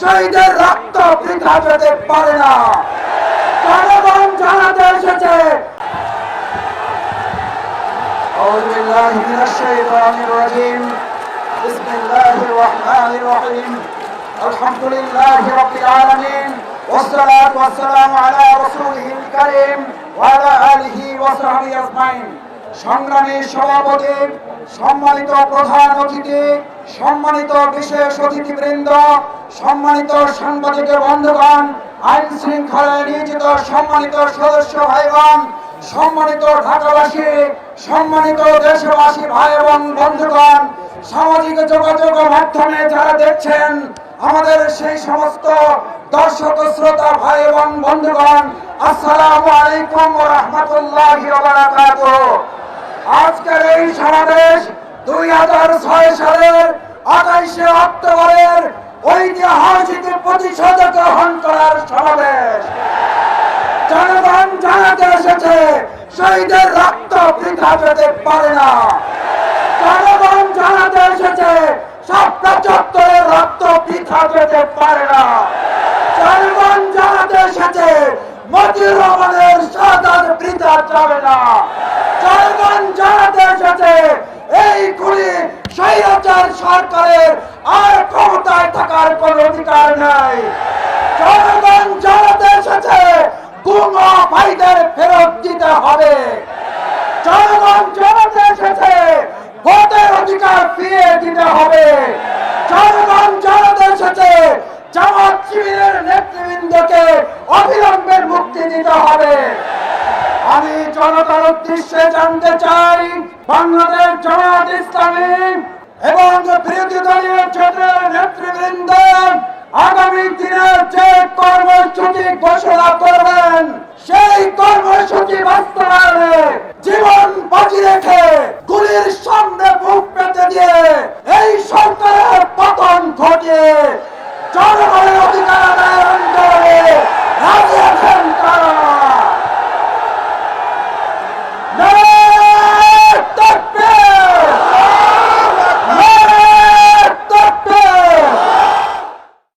শহীদের রক্ত বৃথা যেতে পারে না জনগণ জানাতে এসেছে أعوذ بالله من الشيطان الرجيم بسم الله الرحمن الرحيم الحمد لله رب العالمين والصلاة والسلام على رسوله الكريم وعلى آله وصحبه أجمعين সংগ্রামী সভাপতি, সম্মানিত প্রধান অতিথি, সম্মানিত বিশেষ অতিথিবৃন্দ, সম্মানিত সাংবাদিক বন্ধুগণ, আইন শৃঙ্খলায় নিয়োজিত সম্মানিত সদস্য ভাইগণ, সম্মানিত ঢাকাবাসী, সম্মানিত দেশবাসী ভাই এবং বন্ধুগণ, সামাজিক যোগাযোগ মাধ্যমে যারা দেখছেন আমাদের সেই সমস্ত দর্শক, শ্রোতা ভাই এবং বন্ধুগণ, আসসালামু আলাইকুম ওয়া রাহমাতুল্লাহি আজকের এই সমাবেশ দুই হাজার ছয় সালের আঠাইশে অক্টোবরের ঐতিহাসিক প্রতিশোধ গ্রহণ করার সমাবেশ। জনগণ জানাতে এসেছে, শহীদের রক্ত বৃথা যেতে পারে না। চত্বরের রক্ত বৃথা যেতে পারে না। জনগণ জানাতে এসেছে মতিউর রহমানের সাদাত বৃথা যাবে না। জনগণ জানাতে এসেছে, এই খুনি স্বৈরাচার সরকারের আর ক্ষমতায় থাকার কোন অধিকার নাই। জনগণ জানাতে এসেছে, গুম ভাইদের ফেরত দিতে হবে। জনগণ জানাতে এসেছে ভোটের অধিকার ফিরিয়ে দিতে হবে জনগণ জানাতে এসেছে শিবিরের নেতৃবৃন্দকে অবিলম্বে মুক্তি দিতে হবে। আমি জনতার উদ্দেশ্যে জানতে চাই, বাংলাদেশ জামাত ইসলামী এবং বিরোধী দলীয় জোটের নেতৃবৃন্দ আগামী দিনের যে কর্মসূচি ঘোষণা করবেন, সেই কর্মসূচি বাস্তবায়নে